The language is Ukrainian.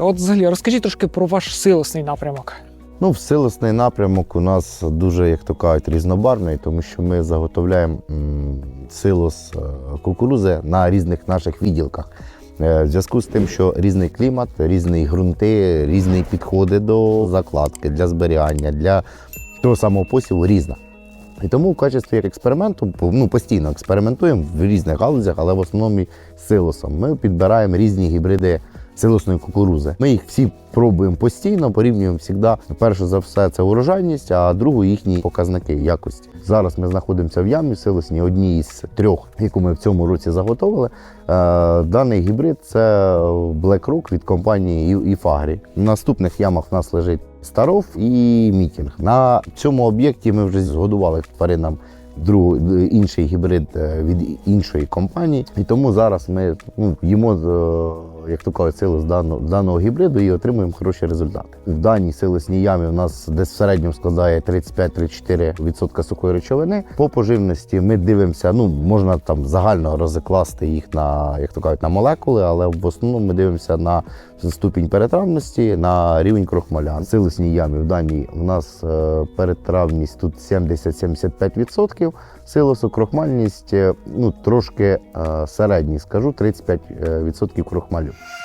От взагалі розкажіть трошки про ваш силосний напрямок. Ну, силосний напрямок у нас дуже, як то кажуть, різнобарний, тому що ми заготовляємо силос е, кукурузи на різних наших відділках. Е, В зв'язку з тим, що різний клімат, різні ґрунти, різні підходи до закладки, для зберігання, для того самого посіву різна. І тому в качестві експерименту ну, постійно експериментуємо в різних галузях, але в основному силосом. Ми підбираємо різні гібриди силосної кукурузи. Ми їх всі пробуємо постійно, порівнюємо завжди. Перше за все, це урожайність, а друге їхні показники якості. Зараз ми знаходимося в ямі силосній, одній із трьох, яку ми в цьому році заготовили. Е, Даний гібрид це BlackRock від компанії Іфагрі. В наступних ямах в нас лежить Старов і Мітінг. На цьому об'єкті ми вже згодували тваринам другий інший гібрид е, від іншої компанії. І тому зараз ми ну, їмо е, як то кажуть, сили з даного, даного гібриду і отримуємо хороші результати. В даній силосній ямі у нас десь в середньому складає 35-34% сухої речовини. По поживності ми дивимося, ну можна там загально розкласти їх на як то кажуть, на молекули, але в основному ми дивимося на ступінь перетравності, на рівень крохмаля. Силосній ямі в даній у нас е, перетравність тут 70-75%. Силосу крохмальність е, ну трошки е, середній, скажу 35% крохмалю. പറയും